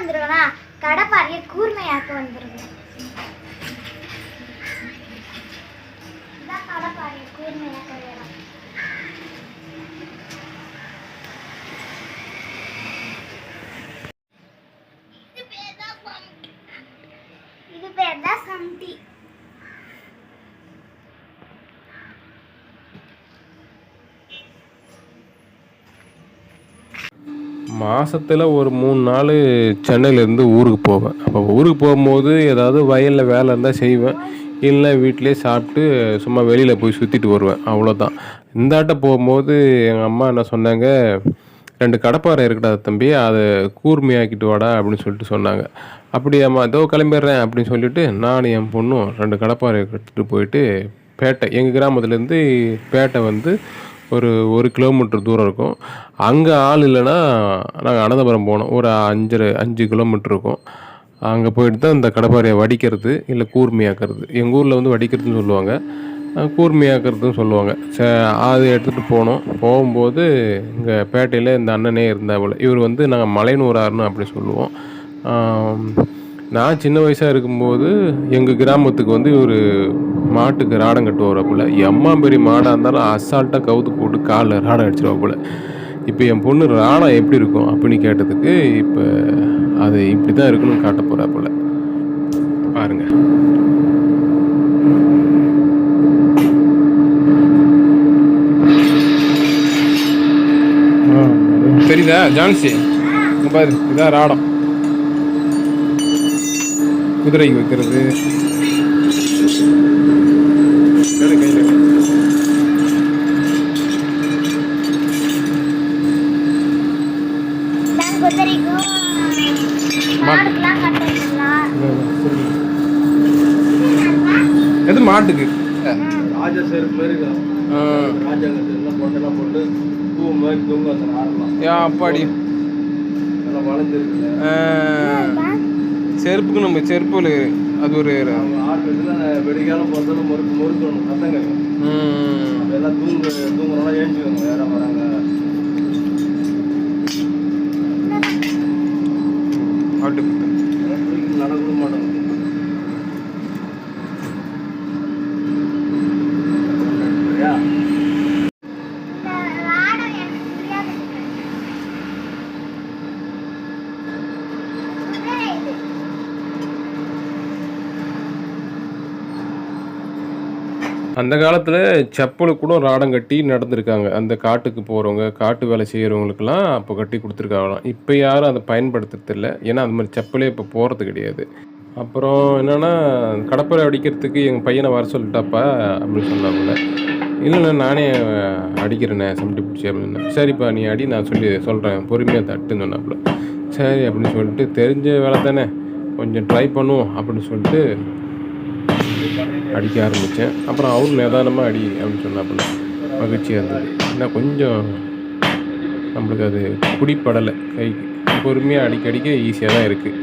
வந்திருக்கோம்னா கடப்பாறையை கூர்மையாக்க வந்துருவேன் இதான் கடப்பாறையை கூர்மையாக்க வேணும் இது பேர் தான் சம்தி மாதத்தில் ஒரு மூணு நாள் சென்னையிலேருந்து ஊருக்கு போவேன். அப்போ ஊருக்கு போகும்போது ஏதாவது வயலில் வேலை இருந்தால் செய்வேன். இல்லை வீட்டிலே சாப்பிட்டு சும்மா வெளியில் போய் சுற்றிட்டு வருவேன். அவ்வளோதான் இந்தாட்ட போகும்போது எங்கள் அம்மா என்ன சொன்னாங்க ரெண்டு கடப்பாறை இருக்கடா தம்பி அதை கூர்மையாக்கிட்டு வாடா அப்படின்னு சொல்லிட்டு சொன்னாங்க. அப்படியாம்மா இதோ கிளம்பிடுறேன் அப்படின்னு சொல்லிட்டு நானும் என் பொண்ணும் ரெண்டு கடப்பாறை எடுத்துகிட்டு போயிட்டு பேட்டை எங்கள் கிராமத்துலேருந்து பேட்டை வந்து ஒரு ஒரு கிலோமீட்டர் தூரம் இருக்கும். அங்கே ஆள் இல்லைன்னா நாங்கள் அனந்தபுரம் போனோம் ஒரு அஞ்சரை அஞ்சு கிலோமீட்டர் இருக்கும். அங்கே போயிட்டு தான் இந்த கடப்பாறையை வடிக்கிறது இல்லை கூர்மையாக்கிறது. எங்கள் ஊரில் வந்து வடிக்கிறதுன்னு சொல்லுவாங்க. கூர்மையாக்கிறதுன்னு சொல்லுவாங்க. ச அது எடுத்துகிட்டு போனோம் போகும்போது இங்கே பேட்டையில் இந்த அண்ணனே இருந்தால் இவர் வந்து நாங்கள் மலைநூறாருன்னு அப்படி சொல்லுவோம். நான் சின்ன வயசாக இருக்கும்போது எங்கள் கிராமத்துக்கு வந்து ஒரு மாட்டுக்கு ராடம் கட்டுவாப்புல எம்மா பெரிய மாடாக இருந்தாலும் அசால்ட்டாக கவுத்து போட்டு காலில் ராடம் அடிச்சிருவாப்புல இப்போ என் பொண்ணு ராடம் எப்படி இருக்கும் அப்படின்னு கேட்டதுக்கு இப்போ அது இப்படி தான் இருக்கணும்னு காட்ட போகிறாப்புல பாருங்க. தெரியுதா? ஜான்சி பாரு இதான் ராடம். குதிரைக்கு வைக்கிறது. எது மாட்டுக்கு? ராஜா செருப்பு. ராஜாங்க செருப்புலாம் போட்டெல்லாம் போட்டு பூ மாதிரி தூங்க அந்த ஆடலாம் யா அப்பாடி. நல்லா வளைஞ்சிருக்குல்ல. ஆ. செருப்புக்கு நம்ம செருப்பு அது ஒரு ஆடுறதுல வெடிக்காலம் போகிறதுல முறுக்கு முறுக்கணும் சத்தம் கேட்கும். ம். அதெல்லாம் தூங்க தூங்குறோம்னா ஏஞ்சிக்கோங்க யாரும் வராங்க. அந்த காலத்தில் செப்பலு கூட ராடம் கட்டி நடந்திருக்காங்க. அந்த காட்டுக்கு போகிறவங்க காட்டு வேலை செய்கிறவங்களுக்கெல்லாம் அப்போ கட்டி கொடுத்துருக்காங்களாம். இப்போ யாரும் அதை பயன்படுத்துறதில்ல ஏன்னா அந்த மாதிரி செப்பலே இப்போ போகிறது கிடையாது. அப்புறம் என்னென்னா கடப்பரை அடிக்கிறதுக்கு எங்கள் பையனை வர சொல்லிட்டாப்பா அப்படின்னு சொன்னாப்புல. இல்லைண்ணா நானே அடிக்கிறேண்ணே சமட்டி பிடிச்சி அப்படின்னா. சரிப்பா நீ அடி நான் சொல்லி சொல்கிறேன் பொறுமையாக தட்டுன்னு சொன்னாப்புல. சரி அப்படின்னு சொல்லிட்டு தெரிஞ்ச வேலை தானே. கொஞ்சம் ட்ரை பண்ணுவோம் அப்படின்னு சொல்லிட்டு அடிக்க ஆரம்பித்தேன். அப்புறம் அவரும் நிதானமாக அடி அப்படின்னு சொன்னாப்புல மகிழ்ச்சியாக இருந்தது. ஏன்னா கொஞ்சம் நம்மளுக்கு அது பிடிப்படலை கைக்கு. பொறுமையாக அடிக்க அடிக்க ஈஸியாக தான் இருக்குது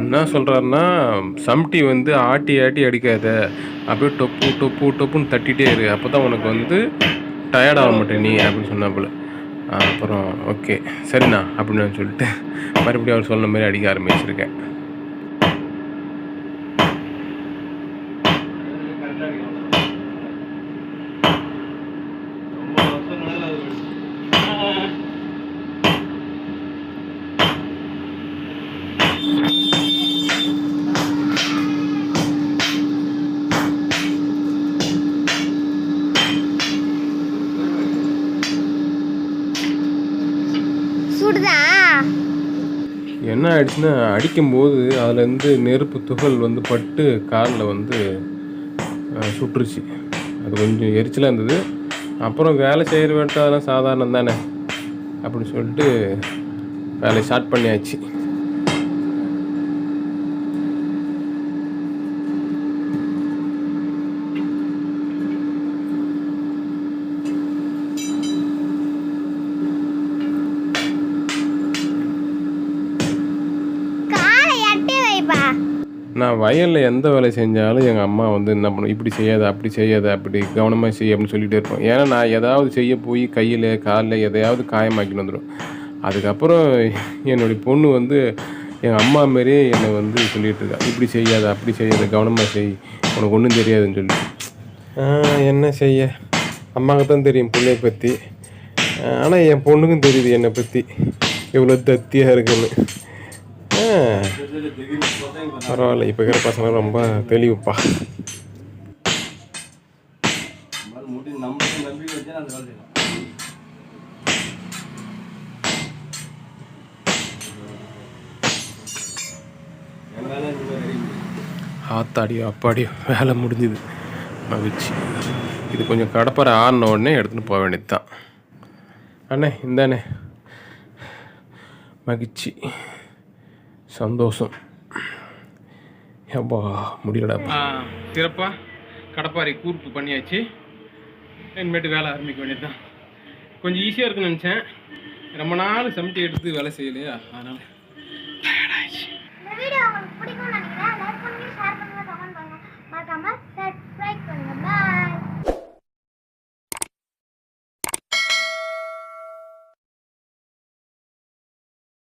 என்ன சொல்கிறாருன்னா சம்டி வந்து ஆட்டி ஆட்டி அடிக்காத. அப்படியே டொப்பு டொப்பு டொப்புன்னு தட்டிகிட்டே இரு. அப்போ தான் உனக்கு வந்து டயர்ட் ஆக மாட்டேன் நீ அப்படின்னு சொன்னாப்புல. அப்புறம் ஓகே சரிண்ணா அப்படின்னு சொல்லிட்டு மறுபடியும் அவர் சொன்ன மாதிரி அடிக்க ஆரம்பிச்சிருக்கேன் ரொம்ப வருஷங்களால அது சுடுதா என்ன ஆயிடுச்சுன்னா அடிக்கும்போது அதுலேருந்து நெருப்பு துகள் வந்து பட்டு காலில் வந்து சுட்டுருச்சு அது கொஞ்சம் எரிச்சலாக இருந்தது. அப்புறம் வேலை செய்கிற வேண்டாம் அதெல்லாம் சாதாரணம் தானே? அப்படின்னு சொல்லிட்டு வேலையை ஸ்டார்ட் பண்ணியாச்சு. நான் வயலில் எந்த வேலை செஞ்சாலும் எங்கள் அம்மா வந்து என்ன பண்ணும் இப்படி செய்யாத அப்படி செய்யாத அப்படி கவனமாக செய்ய அப்படின்னு சொல்லிகிட்டே இருப்போம். ஏன்னா நான் ஏதாவது செய்ய போய் கையில் காலில் எதையாவது காயமாக்கின்னு வந்துடும் அதுக்கப்புறம் என்னுடைய பொண்ணு வந்து எங்கள் அம்மா மாரியே என்னை வந்து சொல்லிகிட்டு இருக்கா. இப்படி செய்யாத அப்படி செய்யாத கவனமாக செய் உனக்கு ஒன்றும் தெரியாதுன்னு சொல்லி என்ன செய்ய? அம்மாவுக்கு தான் தெரியும் பிள்ளைய பற்றி ஆனால் என் பொண்ணுக்கும் தெரியுது என்னை பற்றி எவ்வளோ தத்தியாக இருக்குன்னு. ஆ. பரவாயில்ல இப்போ இருக்கிற பசங்க ரொம்ப தெளிவுப்பா. ஆத்தாடியோ அப்பாடியோ வேலை முடிஞ்சுது. மகிழ்ச்சி. இது கொஞ்சம் கடப்பாரை ஆறின உடனே எடுத்துகிட்டு போக வேண்டியது தான் அண்ணே இந்தாண்ணே. மகிழ்ச்சி. சந்தோஷம். அப்பா முடியலடாப்பா சிறப்பாக கடப்பாறை கூர்ப்பு பண்ணியாச்சு. இனிமேட்டு வேலை ஆரம்பிக்க வேண்டியது தான் கொஞ்சம் ஈஸியாக இருக்குன்னு நினச்சேன். ரொம்ப நாள் சமைச்சு எடுத்து வேலை செய்யலையா? அதனால்.